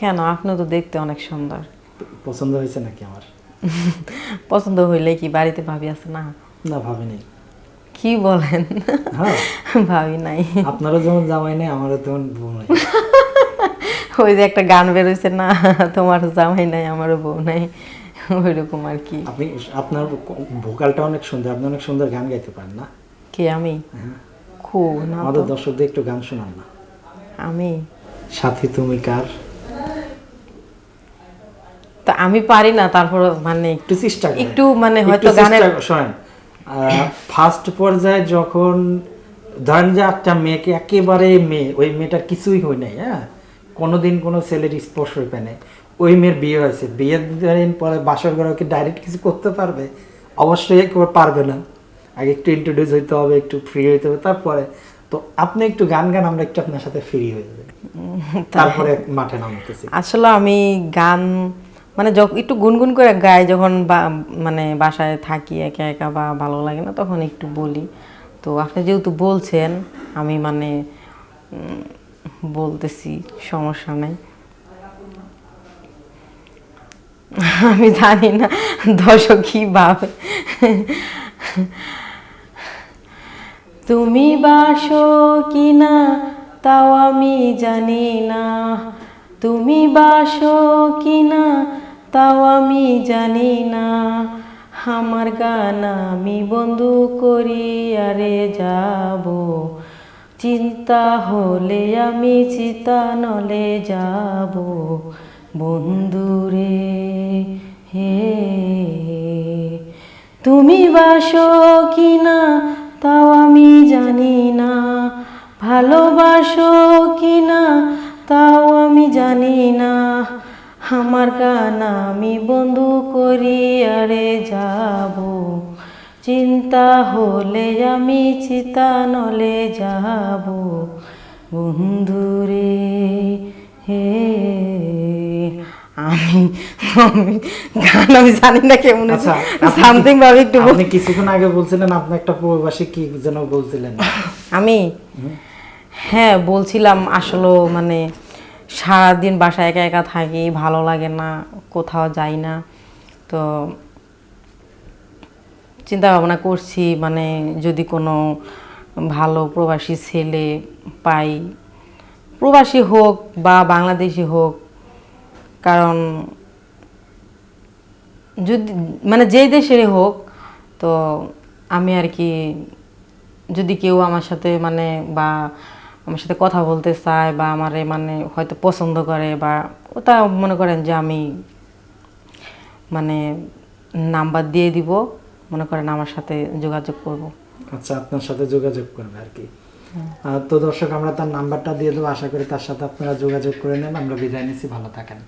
কেন? আপনি তো দেখতে অনেক সুন্দর। পছন্দ হয়েছে নাকি আমার? পছন্দ হইলে কি বাড়িতে ভাবি আছে না? না ভাবিনি কি বলেন? হ্যাঁ। ভাবি নাই। আপনারও যেমন জামাই নাই আমারও তেমন বউ নাই। ওই যে একটা গান বেরোইছে না তোমার জামাই নাই আমারও বউ নাই। ওইরকম আর কি। আপনি আপনার ভোকালটা অনেক সুন্দর আপনি অনেক সুন্দর গান গাইতে পারেন না? কে আমি? খুব না আমাদের দর্শকদের একটু গান শোনান না। আমি? সাথী তুমি কার? আমি পারি না তারপর মানে একটু চেষ্টা একটু মানে হয়তো গানের। শোনেন ফার্স্ট পর্যায়ে যখন ধরেন যে একটা মেয়েকে একেবারে মেয়ে ওই মেয়েটার কিছুই হয় নাই হ্যাঁ? কোনোদিন কোনো ছেলের স্পর্শ হইবে নাই। ওই মেয়ের বিয়ে হয়েছে। বিয়ের দিন পরে বাসর ঘরে কি ডাইরেক্ট কিছু করতে পারবে? অবশ্যই একবার পারবে না। আগে একটু ইন্ট্রোডিউস হইতে হবে একটু ফ্রি হইতে হবে তারপরে। তো আপনি একটু গান গান আমরা একটু আপনার সাথে ফ্রি হয়ে যাবে। তারপরে মাঠে নামতেছি। আসলে আমি গান মানে একটু গুনগুন করে গাই যখন মানে বাসায় থাকি একা একা বা ভালো লাগে না, তখন একটু বলি। তো আপনি যেহেতু বলছেন, আমি মানে বলতেছি, সমস্যা নেই। আমি জানি না, দর্শক কি ভাবে। তুমি বাসো কি না তাও আমি জানি না। তুমি বাসো কি না তাও আমি জানি না। আমার গান আমি বন্ধু করি, আরে যাব। চিন্তা হলে আমি চিতা নলে যাব বন্ধুরে হে। তুমি বাসো কি না তাও আমি জানি না। ভালোবাসো কি না তাও আমি জানি না। আমার গান আমি বন্ধু করি আরে যাব। চিন্তা হলে আমি চিতা নলে যাব। বন্ধুরে হে আমি গান আমি জানি না কেমন আচ্ছা সামথিং ভাবে একটু বল- আপনি কিছুক্ষণ আগে বলছিলেন আপনি একটা প্রবাসী কি যেন বলছিলেন। আমি? হ্যাঁ বলছিলাম আসলে মানে সারাদিন বাসায় একা একা থাকি, ভালো লাগে না, কোথাও যাই না। তো চিন্তা ভাবনা করছি মানে যদি কোনো ভালো প্রবাসী ছেলে পাই, প্রবাসী হোক বা বাংলাদেশি হোক, কারণ যদি মানে যেই দেশেরই হোক, তো আমি আর কি, যদি কেউ আমার সাথে মানে বা আমার সাথে কথা বলতে চায় বা আমারে মানে হয়তো পছন্দ করে বা ওটা মনে করেন যে আমি মানে নাম্বার দিয়ে দিব মনে করেন আমার সাথে যোগাযোগ করব। আচ্ছা আপনার সাথে যোগাযোগ করবে আর কি। আহ, তো দর্শক আমরা তার নাম্বারটা দিয়ে দেবো। আশা করি তার সাথে আপনারা যোগাযোগ করে নেন আমরা বিদায় নিচ্ছি। ভালো থাকেন।